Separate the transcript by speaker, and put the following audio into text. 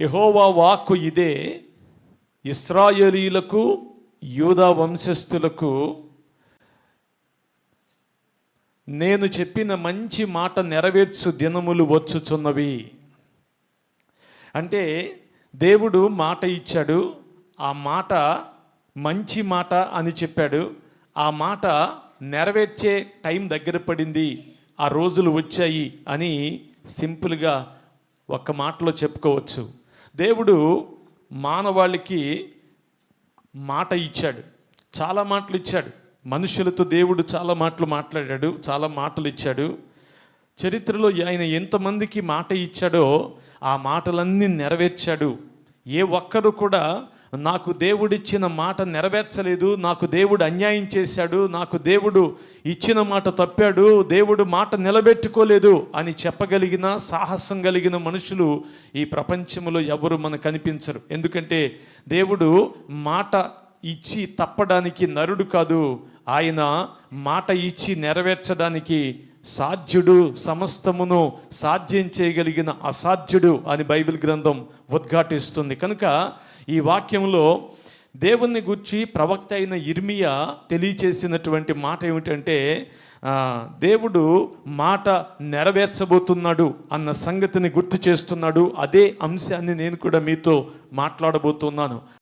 Speaker 1: యహోవా వాక్కు ఇదే. ఇస్రాయేలీలకు యూదా వంశస్థులకు నేను చెప్పిన మంచి మాట నెరవేర్చు దినములు వచ్చుచున్నవి. అంటే దేవుడు మాట ఇచ్చాడు ఆ మాట మంచి మాట అని చెప్పాడు ఆ మాట నెరవేర్చే టైం దగ్గర పడింది ఆ రోజులు వచ్చాయి అని సింపుల్గా ఒక్క మాటలో చెప్పుకోవచ్చు. దేవుడు మానవాళికి మాట ఇచ్చాడు. చాలా మాటలు ఇచ్చాడు. మనుషులతో దేవుడు చాలా మాటలు మాట్లాడాడు చాలా మాటలు ఇచ్చాడు. చరిత్రలో ఆయన ఎంతమందికి మాట ఇచ్చాడో ఆ మాటలన్నీ నెరవేర్చాడు. ఏ ఒక్కరు కూడా నాకు దేవుడిచ్చిన మాట నెరవేర్చలేదు నాకు దేవుడు అన్యాయం చేశాడు నాకు దేవుడు ఇచ్చిన మాట తప్పాడు దేవుడు మాట నిలబెట్టుకోలేదు అని చెప్పగలిగిన సాహసం కలిగిన మనుషులు ఈ ప్రపంచంలో ఎవరు మనకు కనిపించరు. ఎందుకంటే దేవుడు మాట ఇచ్చి తప్పడానికి నరుడు కాదు ఆయన మాట ఇచ్చి నెరవేర్చడానికి సాధ్యుడు సమస్తమును సాధ్యం చేయగలిగిన అసాధ్యుడు అని బైబిల్ గ్రంథం ఉద్ఘాటిస్తుంది. కనుక ఈ వాక్యంలో దేవుణ్ణి గుర్చి ప్రవక్త అయిన ఇర్మియా తెలియచేసినటువంటి మాట ఏమిటంటే దేవుడు మాట నెరవేర్చబోతున్నాడు అన్న సంగతిని గుర్తు చేస్తున్నాడు. అదే అంశాన్ని నేను కూడా మీతో మాట్లాడబోతున్నాను.